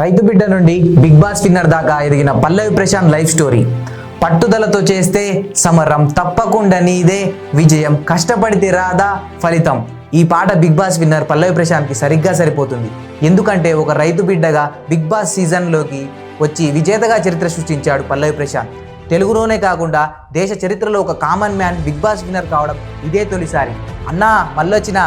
రైతు బిడ్డ నుండి బిగ్ బాస్ విన్నర్ దాకా ఎదిగిన పల్లవి ప్రశాంత్ లైఫ్ స్టోరీ. పట్టుదలతో చేస్తే సమరం తప్పకుండా నీదే విజయం కష్టపడితే రాదా ఫలితం. ఈ పాట బిగ్ బాస్ విన్నర్ పల్లవి ప్రశాంత్కి సరిగ్గా సరిపోతుంది. ఎందుకంటే ఒక రైతు బిడ్డగా బిగ్ బాస్ సీజన్లోకి వచ్చి విజేతగా చరిత్ర సృష్టించాడు పల్లవి ప్రశాంత్. తెలుగులోనే కాకుండా దేశ చరిత్రలో ఒక common man Bigg Boss winner కావడం ఇదే తొలిసారి. అన్నా మళ్ళొచ్చినా.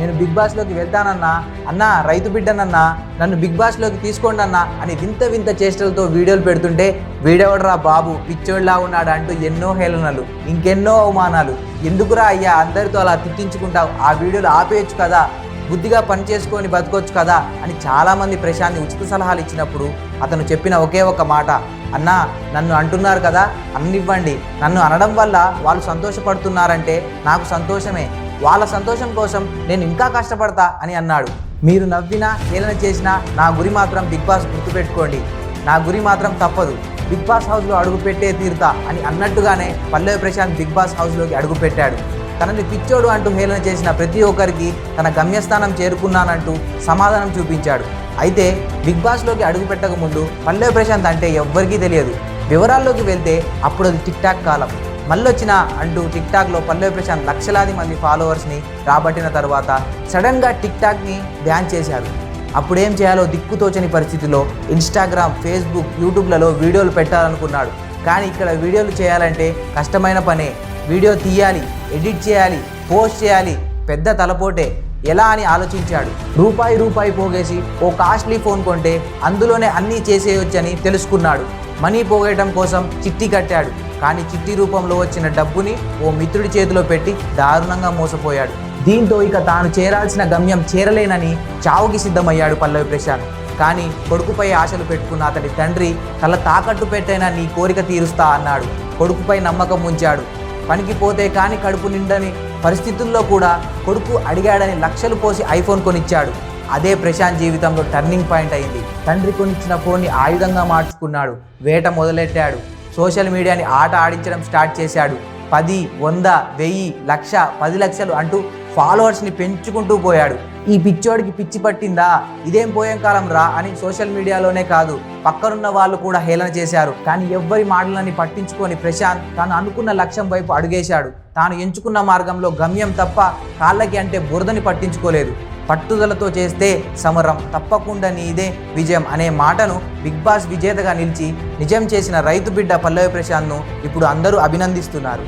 నేను బిగ్ బాస్లోకి వెళ్తానన్నా అన్నా రైతు బిడ్డనన్నా నన్ను బిగ్ బాస్లోకి తీసుకోండి అన్నా అని వింత వింత చేష్టలతో వీడియోలు పెడుతుంటే వీడెవడరా బాబు? పిచ్చోళ్ళలా ఉన్నాడు అంటూ ఎన్నో హేళనలు ఇంకెన్నో అవమానాలు. ఎందుకురా అయ్యా అందరితో అలా తిట్టించుకుంటావు? ఆ వీడియోలు ఆపేయచ్చు కదా? బుద్ధిగా పని చేసుకొని బతకొచ్చు కదా? అని చాలామంది ప్రశాంత్ ఉచిత సలహాలు ఇచ్చినప్పుడు అతను చెప్పిన ఒకే ఒక మాట. అన్నా నన్ను అంటున్నారు కదా? అన్నివ్వండి. నన్ను అనడం వల్ల వాళ్ళు సంతోషపడుతున్నారంటే నాకు సంతోషమే. వాళ్ళ సంతోషం కోసం నేను ఇంకా కష్టపడతా అని అన్నాడు. మీరు నవ్వినా హేళన చేసినా నా గురి మాత్రం బిగ్ బాస్ గుర్తుపెట్టుకోండి. నా గురి మాత్రం తప్పదు. బిగ్ బాస్ హౌస్లో అడుగు పెట్టే తీరుతా అని అన్నట్టుగానే పల్లవి ప్రశాంత్ బిగ్ బాస్ హౌస్లోకి అడుగు పెట్టాడు తనని పిచ్చోడు అంటూ హేళన చేసిన ప్రతి ఒక్కరికి తన గమ్యస్థానం చేరుకున్నానంటూ సమాధానం చూపించాడు. అయితే బిగ్ బాస్లోకి అడుగు పెట్టక ముందు పల్లవి ప్రశాంత్ అంటే ఎవ్వరికీ తెలియదు. వివరాల్లోకి వెళ్తే అప్పుడు అది టిక్ టాక్ కాలం. మళ్ళొచ్చిన అంటూ టిక్ టాక్లో పల్లవి ప్రశాంత్ లక్షలాది మంది ఫాలోవర్స్ని రాబట్టిన తర్వాత సడన్గా టిక్ టాక్ని బ్యాన్ చేశారు. అప్పుడేం చేయాలో దిక్కుతోచని పరిస్థితిలో ఇన్స్టాగ్రామ్ ఫేస్బుక్ యూట్యూబ్లలో వీడియోలు పెట్టాలనుకున్నాడు. కానీ ఇక్కడ వీడియోలు చేయాలంటే కష్టమైన పనే. వీడియో తీయాలి ఎడిట్ చేయాలి పోస్ట్ చేయాలి పెద్ద తలపోటే. ఎలా అని ఆలోచించాడు. రూపాయి రూపాయి పోగేసి ఓ కాస్ట్లీ ఫోన్ కొంటే అందులోనే అన్నీ చేసేయొచ్చని తెలుసుకున్నాడు. మనీ పోగేయటం కోసం చిట్టి కట్టాడు. కానీ చిట్టి రూపంలో వచ్చిన డబ్బుని ఓ మిత్రుడి చేతిలో పెట్టి దారుణంగా మోసపోయాడు. దీంతో ఇక తాను చేరాల్సిన గమ్యం చేరలేనని చావుకి సిద్ధమయ్యాడు పల్లవి ప్రశాంత్. కానీ కొడుకుపై ఆశలు పెట్టుకున్న అతడి తండ్రి తల తాకట్టు పెట్టైనా నీ కోరిక తీరుస్తా అన్నాడు. కొడుకుపై నమ్మకం ఉంచాడు. పనికి పోతే కానీ కడుపు నిండని పరిస్థితుల్లో కూడా కొడుకు అడిగాడని లక్షలు పోసి ఐఫోన్ కొనిచ్చాడు. అదే ప్రశాంత్ జీవితంలో టర్నింగ్ పాయింట్ అయింది. తండ్రి కొనిచ్చిన ఫోన్ని ఆయుధంగా మార్చుకున్నాడు. వేట మొదలెట్టాడు. సోషల్ మీడియాని ఆట ఆడించడం స్టార్ట్ చేశాడు. పది వంద వెయ్యి లక్ష పది లక్షలు అంటూ ఫాలోవర్స్ని పెంచుకుంటూ పోయాడు. ఈ పిచ్చోడికి పిచ్చి పట్టిందా? ఇదేం పోయేం కాలం రా అని సోషల్ మీడియాలోనే కాదు పక్కనున్న వాళ్ళు కూడా హేళన చేశారు. కానీ ఎవ్వరి మాటలని పట్టించుకొని ప్రశాంత్ తాను అనుకున్న లక్ష్యం వైపు అడుగేశాడు. తాను ఎంచుకున్న మార్గంలో గమ్యం తప్ప కాళ్ళకి అంటే బురదని పట్టించుకోలేదు. పట్టుదలతో చేస్తే సమరం తప్పకుండా నీదే విజయం అనే మాటను బిగ్ బాస్ విజేతగా నిలిచి నిజం చేసిన రైతు బిడ్డ పల్లవి ప్రశాంత్ను ఇప్పుడు అందరూ అభినందిస్తున్నారు.